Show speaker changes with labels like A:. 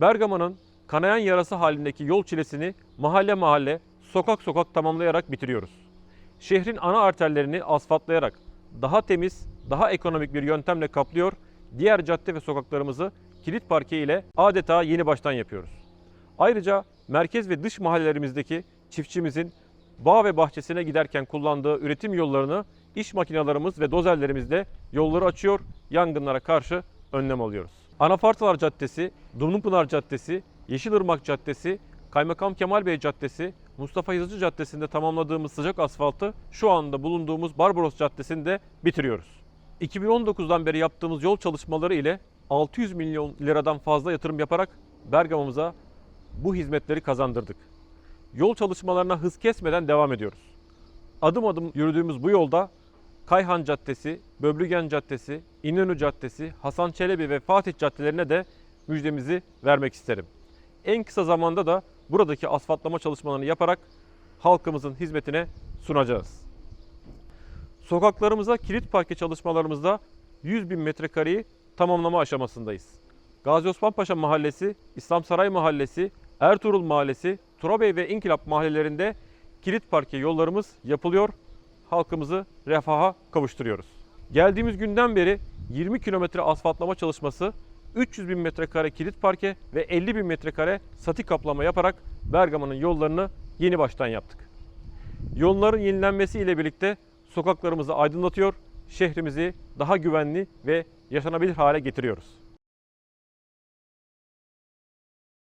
A: Bergama'nın kanayan yarası halindeki yol çilesini mahalle mahalle, sokak sokak tamamlayarak bitiriyoruz. Şehrin ana arterlerini asfaltlayarak daha temiz, daha ekonomik bir yöntemle kaplıyor, diğer cadde ve sokaklarımızı kilit parke ile adeta yeni baştan yapıyoruz. Ayrıca merkez ve dış mahallelerimizdeki çiftçimizin bağ ve bahçesine giderken kullandığı üretim yollarını iş makinelerimiz ve dozerlerimizle yolları açıyor, yangınlara karşı önlem alıyoruz. Anafartalar Caddesi, Dumlupınar Caddesi, Yeşilırmak Caddesi, Kaymakam Kemal Bey Caddesi, Mustafa Yazıcı Caddesi'nde tamamladığımız sıcak asfaltı şu anda bulunduğumuz Barbaros Caddesi'nde bitiriyoruz. 2019'dan beri yaptığımız yol çalışmaları ile 600 milyon liradan fazla yatırım yaparak Bergama'mıza bu hizmetleri kazandırdık. Yol çalışmalarına hız kesmeden devam ediyoruz. Adım adım yürüdüğümüz bu yolda Kayhan Caddesi, Böbrügen Caddesi, İnönü Caddesi, Hasan Çelebi ve Fatih caddelerine de müjdemizi vermek isterim. En kısa zamanda da buradaki asfaltlama çalışmalarını yaparak halkımızın hizmetine sunacağız. Sokaklarımıza kilit parke çalışmalarımızda 100 bin metrekareyi tamamlama aşamasındayız. Gazi Osman Paşa Mahallesi, İslam Saray Mahallesi, Ertuğrul Mahallesi, Turabey ve İnkılap mahallelerinde kilit parke yollarımız yapılıyor. Halkımızı refaha kavuşturuyoruz. Geldiğimiz günden beri 20 kilometre asfaltlama çalışması, 300 bin metrekare kilit parke ve 50 bin metrekare sati kaplama yaparak Bergama'nın yollarını yeni baştan yaptık. Yolların yenilenmesi ile birlikte sokaklarımızı aydınlatıyor, şehrimizi daha güvenli ve yaşanabilir hale getiriyoruz.